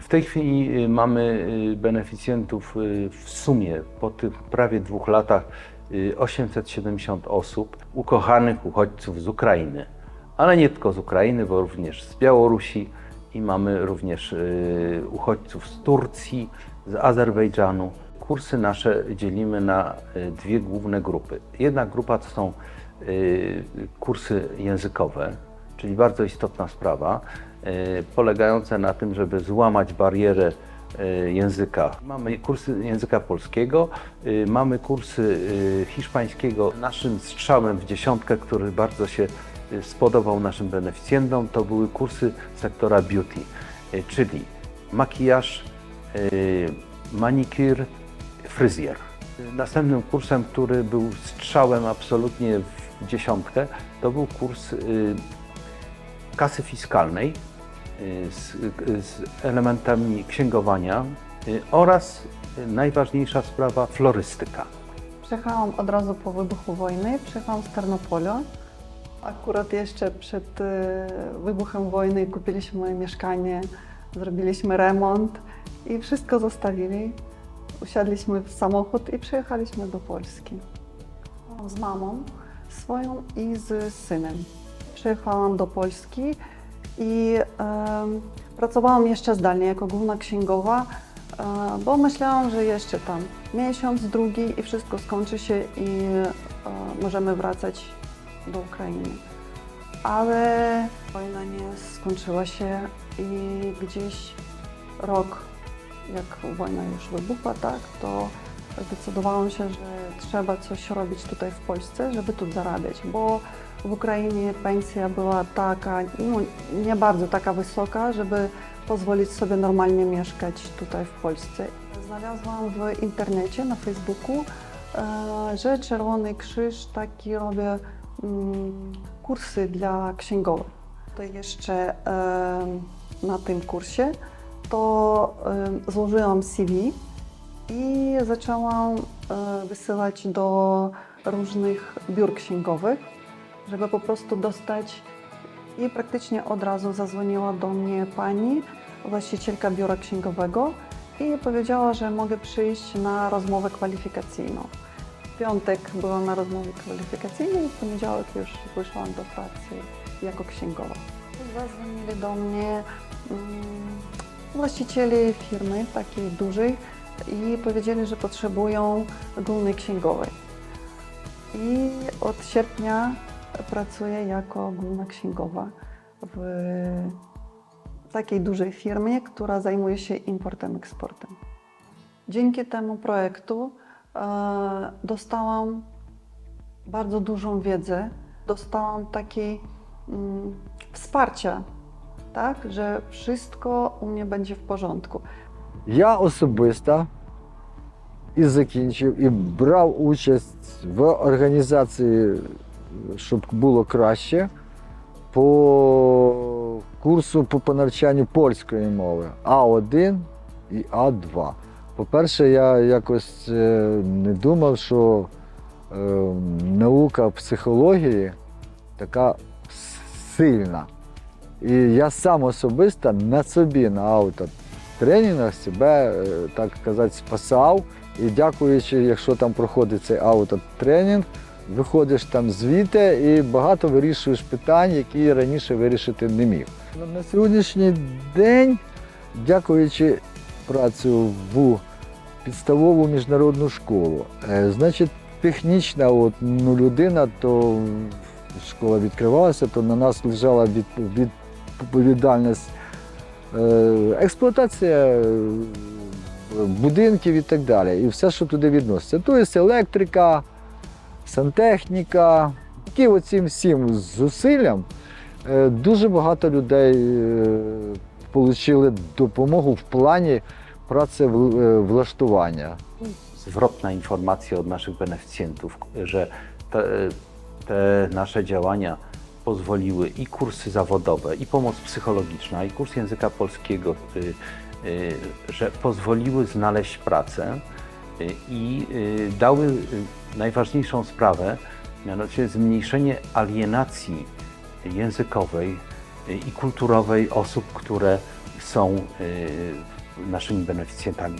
W tej chwili y, mamy y, beneficjentów y, w sumie po tych prawie dwóch latach y, 870 osób, ukochanych uchodźców z Ukrainy. Ale nie tylko z Ukrainy, bo również z Białorusi i mamy również uchodźców z Turcji, z Azerbejdżanu. Kursy nasze dzielimy na dwie główne grupy. Jedna grupa to są kursy językowe, czyli bardzo istotna sprawa, polegające na tym, żeby złamać barierę y, języka. Mamy kursy języka polskiego, y, mamy kursy hiszpańskiego. Naszym strzałem w dziesiątkę, który bardzo się spodobał naszym beneficjentom, to były kursy sektora beauty, czyli makijaż, manikur, fryzjer. Następnym kursem, który był strzałem absolutnie w dziesiątkę, to był kurs kasy fiskalnej z, y, z elementami księgowania y, oraz y, najważniejsza sprawa florystyka. Przyjechałam od razu po wybuchu wojny, przyjechałam z Ternopola. Akurat jeszcze przed e, wybuchem wojny kupiliśmy mieszkanie, zrobiliśmy remont i wszystko zostawili. Usiadliśmy w samochód i przyjechaliśmy do Polski. Z mamą swoją i z synem. Przyjechałam do Polski i pracowałam jeszcze zdalnie jako główna księgowa, e, bo myślałam, że jeszcze tam miesiąc, drugi i wszystko skończy się i e, możemy wracać do Ukrainy. Ale wojna nie skończyła się i gdzieś rok, jak wojna już wybuchła, tak, to zdecydowałam się, że trzeba coś robić tutaj w Polsce, żeby tu zarabiać, bo w Ukrainie pensja była taka, no, nie bardzo taka wysoka, żeby pozwolić sobie normalnie mieszkać tutaj w Polsce. Znalazłam w internecie, na Facebooku, e, że Czerwony Krzyż taki robi mm, kursy dla księgowych. To jeszcze e, na tym kursie to e, złożyłam CV i zaczęłam e, wysyłać do różnych biur księgowych, żeby po prostu dostać i praktycznie od razu zadzwoniła do mnie pani, właścicielka biura księgowego i powiedziała, że mogę przyjść na rozmowę kwalifikacyjną. W piątek byłam na rozmowie kwalifikacyjnej, w poniedziałek już wyszłam do pracy jako księgowa. Zadzwonili do mnie właściciele firmy takiej dużej i powiedzieli, że potrzebują głównej księgowej. I od sierpnia pracuję jako główna księgowa w takiej dużej firmie, która zajmuje się importem, eksportem. Dzięki temu projektu e, dostałam bardzo dużą wiedzę, dostałam takie mm, wsparcie, tak, że wszystko u mnie będzie w porządku. Я особисто і закінчив, і брав участь в організації, щоб було краще, по курсу по, навчанню польської мови А1 і А2. По-перше, я якось е, не думав, що е, наука психології така сильна. І я сам особисто на собі на автотренінгах себе, е, так казати, спасав. І дякуючи, якщо там проходить цей аутотренінг, виходиш там звідти і багато вирішуєш питань, які раніше вирішити не міг. Ну, На сьогоднішній день, дякуючи працю в підставову міжнародну школу, е, значить, технічна от, ну, людина, то школа відкривалася, то на нас лежала від- відповідальність експлуатація е, будинків і так далі. І все, що туди відноситься. Тобто електрика, сантехніка. Які оцим всім зусиллям е, дуже багато людей отримали допомогу в плані працевлаштування. zwrotna informacja od naszych beneficjentów, że te, te nasze działania pozwoliły i kursy zawodowe, i pomoc psychologiczna, i kurs języka polskiego, y, y, że pozwoliły znaleźć pracę y, i dały najważniejszą sprawę, mianowicie zmniejszenie alienacji językowej i kulturowej osób, które są naszymi beneficjentami.